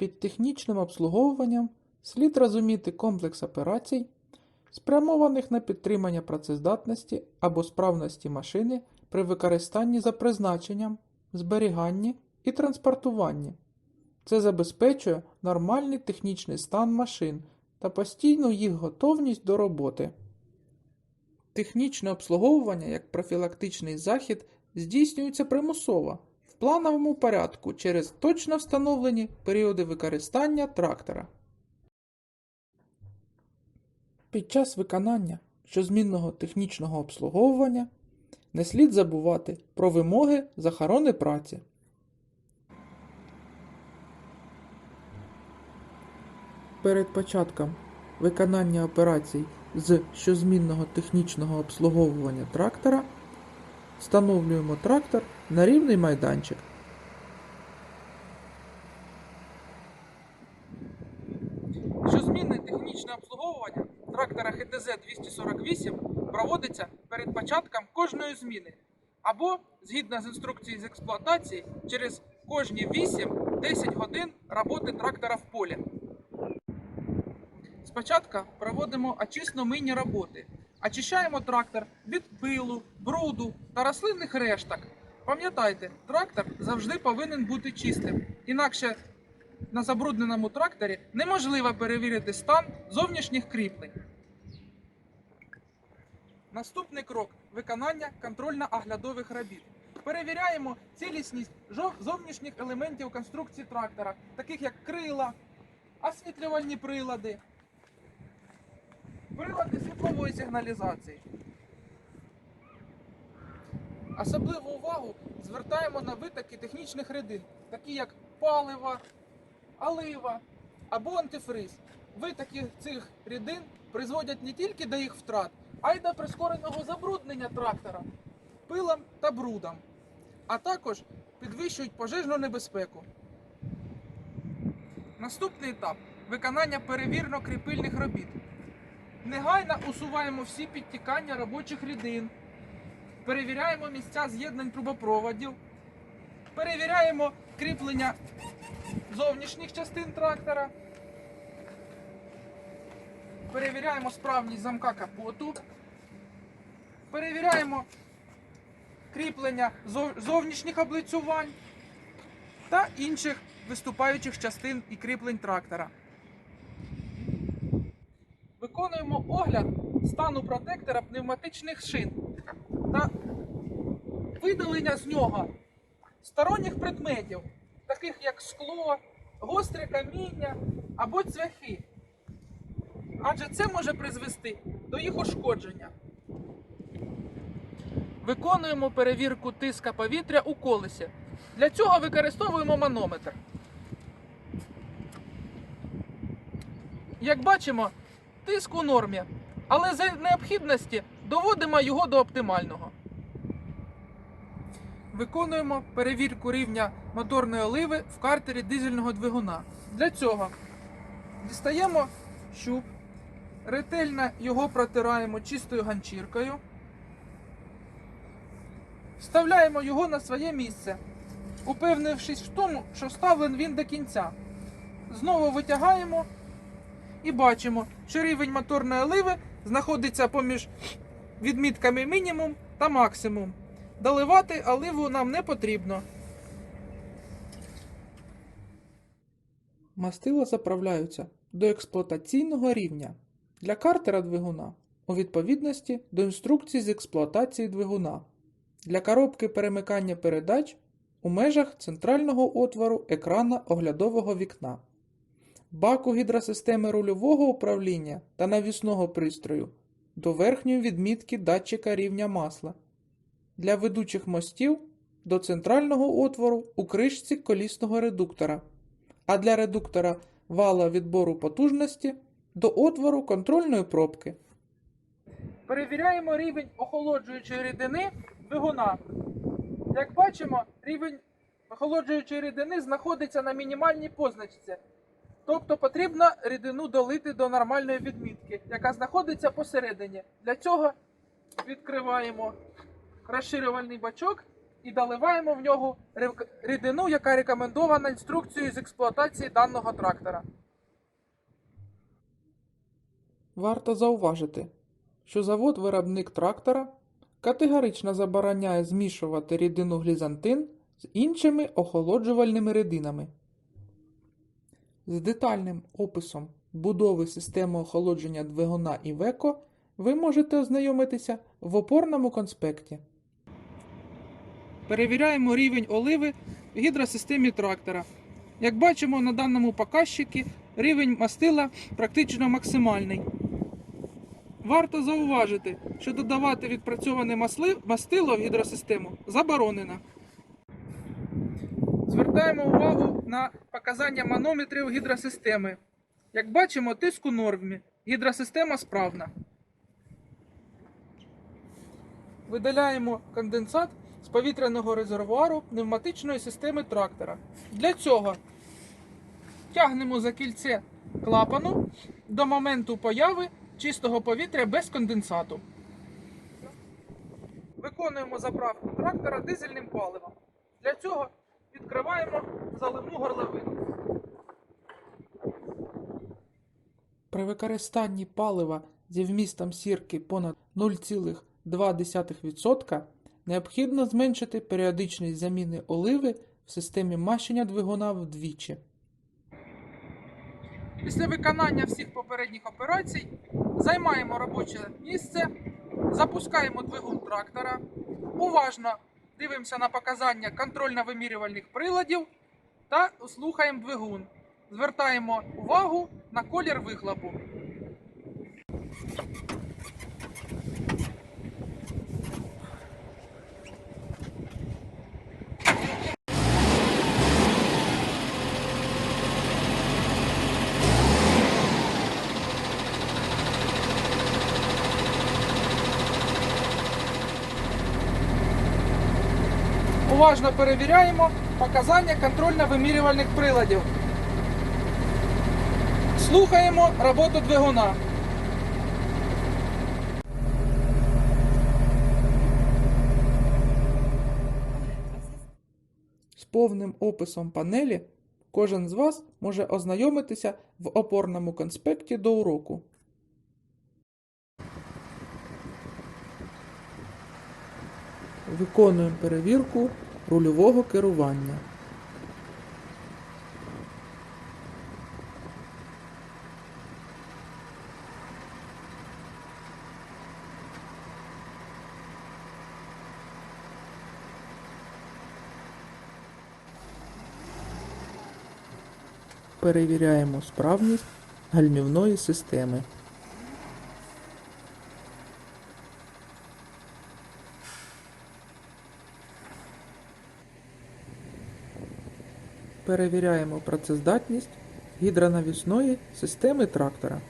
Під технічним обслуговуванням слід розуміти комплекс операцій, спрямованих на підтримання працездатності або справності машини при використанні за призначенням, зберіганні і транспортуванні. Це забезпечує нормальний технічний стан машин та постійну їх готовність до роботи. Технічне обслуговування як профілактичний захід здійснюється примусово плановому порядку через точно встановлені періоди використання трактора. Під час виконання щозмінного технічного обслуговування не слід забувати про вимоги з охорони праці. Перед початком виконання операцій з щозмінного технічного обслуговування трактора встановлюємо трактор на рівний майданчик. Щозмінне технічне обслуговування трактора ХТЗ-248 проводиться перед початком кожної зміни або, згідно з інструкції з експлуатації, через кожні 8-10 годин роботи трактора в полі. Спочатку проводимо очисно-мийні роботи. Очищаємо трактор від пилу, бруду та рослинних решток. Пам'ятайте, трактор завжди повинен бути чистим, інакше на забрудненому тракторі неможливо перевірити стан зовнішніх кріплень. Наступний крок виконання контрольно-оглядових робіт. Перевіряємо цілісність зовнішніх елементів конструкції трактора, таких як крила, освітлювальні прилади, прилади світлової сигналізації. Особливу увагу звертаємо на витоки технічних рідин, такі як паливо, олива або антифриз. Витоки цих рідин призводять не тільки до їх втрат, а й до прискореного забруднення трактора пилом та брудом, а також підвищують пожежну небезпеку. Наступний етап виконання перевірно-кріпильних робіт. Негайно усуваємо всі підтікання робочих рідин, перевіряємо місця з'єднань трубопроводів, перевіряємо кріплення зовнішніх частин трактора, перевіряємо справність замка капоту, перевіряємо кріплення зовнішніх облицювань та інших виступаючих частин і кріплень трактора. Виконуємо огляд стану протектора пневматичних шин та видалення з нього сторонніх предметів, таких як скло, гостре каміння або цвяхи. Адже це може призвести до їх ушкодження. Виконуємо перевірку тиска повітря у колесі. Для цього використовуємо манометр. Як бачимо, тиск у нормі, але за необхідності доводимо його до оптимального. Виконуємо перевірку рівня моторної оливи в картері дизельного двигуна. Для цього дістаємо щуп, ретельно його протираємо чистою ганчіркою, вставляємо його на своє місце, упевнившись в тому, що вставлен він до кінця. Знову витягаємо і бачимо, що рівень моторної оливи знаходиться поміж відмітками мінімум та максимум. Доливати оливу нам не потрібно. Мастила заправляються до експлуатаційного рівня для картера двигуна у відповідності до інструкцій з експлуатації двигуна, для коробки перемикання передач у межах центрального отвору екрана оглядового вікна, баку гідросистеми рульового управління та навісного пристрою до верхньої відмітки датчика рівня масла для ведучих мостів до центрального отвору у кришці колісного редуктора, а для редуктора вала відбору потужності до отвору контрольної пробки. Перевіряємо рівень охолоджуючої рідини двигуна. Як бачимо, рівень охолоджуючої рідини знаходиться на мінімальній позначці. Тобто потрібно рідину долити до нормальної відмітки, яка знаходиться посередині. Для цього відкриваємо розширювальний бачок і доливаємо в нього рідину, яка рекомендована інструкцією з експлуатації даного трактора. Варто зауважити, що завод-виробник трактора категорично забороняє змішувати рідину глізантин з іншими охолоджувальними рідинами. З детальним описом будови системи охолодження двигуна Iveco ви можете ознайомитися в опорному конспекті. Перевіряємо рівень оливи в гідросистемі трактора. Як бачимо на даному показчику, рівень мастила практично максимальний. Варто зауважити, що додавати відпрацьоване мастило в гідросистему заборонено. Звертаємо увагу на показання манометрів гідросистеми. Як бачимо, тиск у нормі. Гідросистема справна. Видаляємо конденсат з повітряного резервуару пневматичної системи трактора. Для цього тягнемо за кільце клапану до моменту появи чистого повітря без конденсату. Виконуємо заправку трактора дизельним паливом. Для цього відкриваємо заливну горловину. При використанні палива зі вмістом сірки понад 0,2% необхідно зменшити періодичність заміни оливи в системі мащення двигуна вдвічі. Після виконання всіх попередніх операцій займаємо робоче місце, запускаємо двигун трактора, уважно дивимося на показання контрольно-вимірювальних приладів та слухаємо двигун. Звертаємо увагу на колір вихлопу. Уважно перевіряємо показання контрольно-вимірювальних приладів. Слухаємо роботу двигуна. З повним описом панелі кожен з вас може ознайомитися в опорному конспекті до уроку. Виконуємо перевірку рульового керування. Перевіряємо справність гальмівної системи. Перевіряємо працездатність гідронавісної системи трактора.